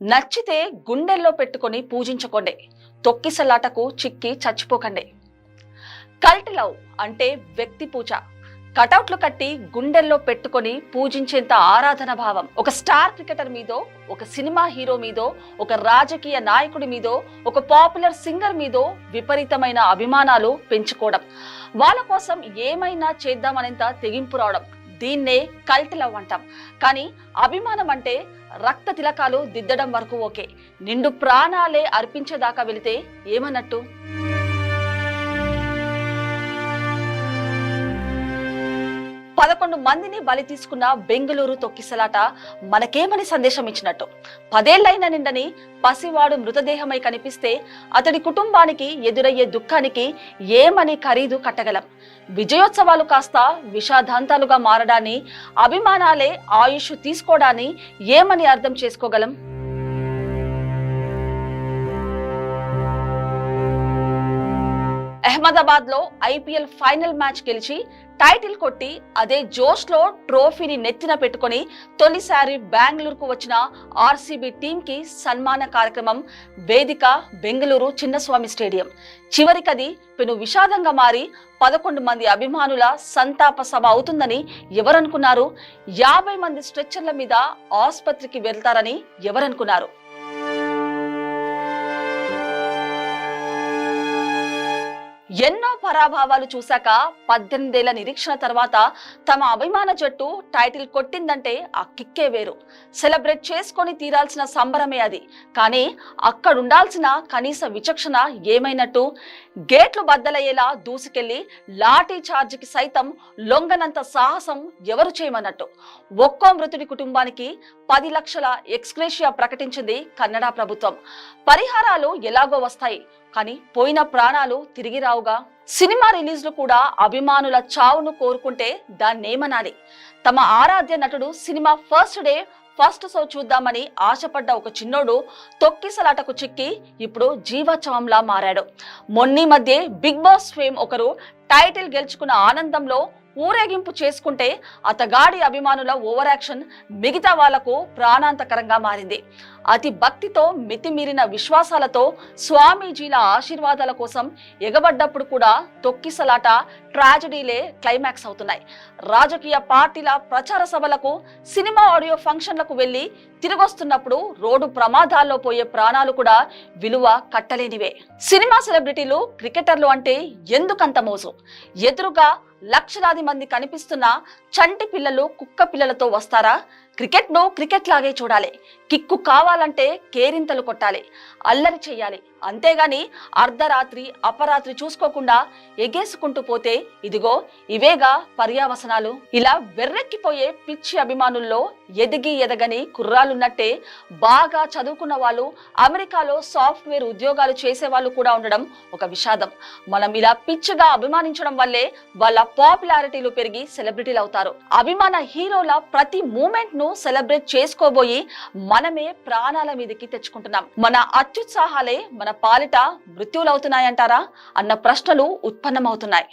నచ్చితే గుండెల్లో పెట్టుకొని పూజించుకోండి. తొక్కిసలాటకు చిక్కి చచ్చిపోకండి. కల్ట్ లవ్ అంటే వ్యక్తి పూజ. కటౌట్లు కట్టి గుండెల్లో పెట్టుకొని పూజించేంత ఆరాధన భావం. ఒక స్టార్ క్రికెటర్ మీదో ఒక సినిమా హీరో మీదో ఒక రాజకీయ నాయకుడి మీదో ఒక పాపులర్ సింగర్ మీదో విపరీతమైన అభిమానాలు పెంచుకోవడం. వాళ్ళ కోసం ఏమైనా చేద్దామనేంత తెగింపు రావడం. దీన్నే కల్ట్ లవ్ అంటాం. కానీ అభిమానం అంటే రక్త తిలకాలు దిద్దడం వరకు ఓకే. నిండు ప్రాణాలే అర్పించేదాకా వెళితే ఏమన్నట్టు? పదకొండు మందిని బలి తీసుకున్న బెంగళూరు తొక్కిసలాట మనకేమని సందేశం ఇచ్చినట్టు. పదేళ్ళైన నిండని పసివాడు మృతదేహమై కనిపిస్తే అతడి కుటుంబానికి ఎదురయ్యే దుఃఖానికి ఏమని ఖరీదు కట్టగలం? విజయోత్సవాలు కాస్త విషాదాంతాలుగా మారడాన్ని అభిమానాలే ఆయుష్ తీసుకోవడాన్ని ఏమని అర్థం చేసుకోగలం? అహ్మదాబాద్లో ఐపీఎల్ ఫైనల్ మ్యాచ్ గెలిచి టైటిల్ కొట్టి అదే జోష్లో ట్రోఫీని నెత్తిన పెట్టుకొని తొలిసారి బెంగళూరుకు వచ్చిన ఆర్సీబీ టీం కి సన్మాన కార్యక్రమం వేదిక బెంగళూరు చిన్నస్వామి స్టేడియం. చివరికది పెను విషాదంగా మారి పదకొండు మంది అభిమానుల సంతాప సభ అవుతుందని ఎవరనుకున్నారు? యాభై మంది స్ట్రెచ్చర్ల మీద ఆసుపత్రికి వెళ్తారని ఎవరనుకున్నారు? పరాభావాలు చూశాక పద్దెనిమిదేళ్ళ నిరీక్షణ తర్వాత తమ అభిమాన జట్టు టైటిల్ కొట్టిందంటే ఆ కిక్కే వేరు. సెలబ్రేట్ చేసుకొని తీరాల్సిన సంబరమే అది. కానీ అక్కడుండాల్సిన కనీస విచక్షణ ఏమైనట్టు? గేట్లు బద్దలయ్యేలా దూసుకెళ్ళి లాఠీ చార్జికి సైతం లొంగనంత సాహసం ఎవరు చేయమన్నట్టు. ఒక్కో మృతుడి కుటుంబానికి పది లక్షల ఎక్స్గ్రేషియా ప్రకటించింది కన్నడ ప్రభుత్వం. పరిహారాలు ఎలాగో వస్తాయి కానీ పోయిన ప్రాణాలు తిరిగి రావుగా. సినిమా రిలీజ్లు కూడా అభిమానుల చావును కోరుకుంటే దాన్నేమనాలి. తమ ఆరాధ్య నటుడు cinema first day first show చూద్దామని ఆశపడ్డ ఒక చిన్నోడు తొక్కిసలాటకు చిక్కి ఇప్పుడు జీవోత్సవంలా మారాడు. మొన్నీ మధ్య బిగ్ బాస్ ఫేమ్ ఒకరు టైటిల్ గెలుచుకున్న ఆనందంలో ఊరేగింపు చేసుకుంటే అతగాడి అభిమానుల ఓవర్ యాక్షన్ మిగతా వాళ్ళకు ప్రాణాంతకరంగా మారింది. అతి భక్తితో మితిమీరిన విశ్వాసాలతో స్వామీజీల ఆశీర్వాదాల కోసం ఎగబడ్డప్పుడు కూడా తొక్కిసలాట ట్రాజడీలే క్లైమాక్స్ అవుతున్నాయి. రాజకీయ పార్టీల ప్రచార సభలకు సినిమా ఆడియో ఫంక్షన్లకు వెళ్ళి తిరిగొస్తున్నప్పుడు రోడ్డు ప్రమాదాల్లో పోయే ప్రాణాలు కూడా విలువ కట్టలేనివే. సినిమా సెలబ్రిటీలు క్రికెటర్లు అంటే ఎందుకంత మోసు ఎదురుగా లక్షలాది మంది కనిపిస్తున్న చంటి పిల్లలు కుక్క పిల్లలతో వస్తారా? క్రికెట్ను క్రికెట్ లాగే చూడాలి. కిక్కు కావాలంటే కేరింతలు కొట్టాలి. అల్లరి చేయాలి అంతేగాని అర్ధరాత్రి అపరాత్రి చూసుకోకుండా ఎగేసుకుంటూ పోతే ఇదిగో ఇవేగా పర్యావసనాలు. ఇలా వెర్రెక్కిపోయే పిచ్చి అభిమానుల్లో ఎదిగి ఎదగని కుర్రాలున్నట్టే బాగా చదువుకున్న వాళ్ళు అమెరికాలో సాఫ్ట్వేర్ ఉద్యోగాలు చేసే వాళ్ళు కూడా ఉండడం ఒక విషాదం. మనం ఇలా పిచ్చిగా అభిమానించడం వల్లే వాళ్ళ పాపులారిటీలు పెరిగి సెలబ్రిటీలు అవుతారు అభిమాన హీరోల ప్రతి మూమెంట్ను సెలబ్రేట్ చేసుకోబోయి మనమే ప్రాణాల మీదకి తెచ్చుకుంటున్నాం. మన అత్యుత్సాహాలే మన పాలిట మృత్యువులవుతున్నాయంటారా? అన్న ప్రశ్నలు ఉత్పన్నమవుతున్నాయి.